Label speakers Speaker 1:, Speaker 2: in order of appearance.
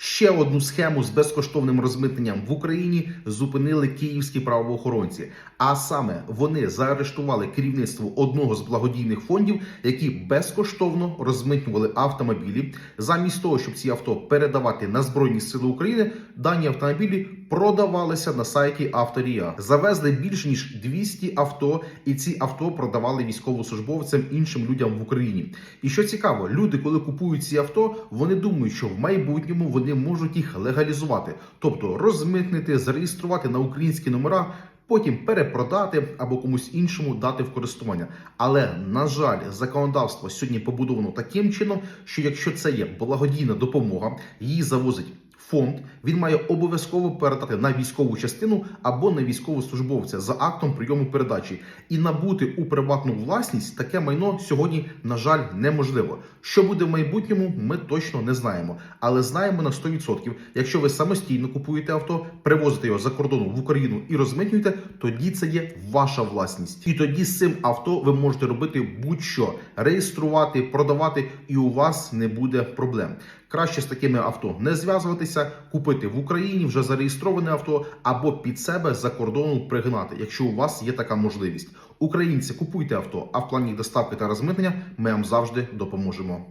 Speaker 1: Ще одну схему з безкоштовним розмитненням в Україні зупинили київські правоохоронці. А саме вони заарештували керівництво одного з благодійних фондів, які безкоштовно розмитнювали автомобілі. Замість того, щоб ці авто передавати на збройні сили України, дані автомобілі продавалися на сайті Авторія. Завезли більш ніж 200 авто, і ці авто продавали військовослужбовцям іншим людям в Україні. І що цікаво, люди, коли купують ці авто, вони думають, що в майбутньому вони можуть їх легалізувати, тобто розмитнити, зареєструвати на українські номера. Потім перепродати або комусь іншому дати в користування. Але на жаль, законодавство сьогодні побудовано таким чином, що якщо це є благодійна допомога, її завозить фонд, він має обов'язково передати на військову частину або на військовослужбовця за актом прийому передачі. І набути у приватну власність таке майно сьогодні, на жаль, неможливо. Що буде в майбутньому, ми точно не знаємо. Але знаємо на 100%, якщо ви самостійно купуєте авто, привозите його за кордону в Україну і розмитнюєте, тоді це є ваша власність. І тоді з цим авто ви можете робити будь-що реєструвати, продавати, і у вас не буде проблем. Краще з такими авто не зв'язуватися, купити в Україні вже зареєстроване авто або під себе за кордону пригнати, якщо у вас є така можливість. Українці купуйте авто, а в плані доставки та розмитнення ми вам завжди допоможемо.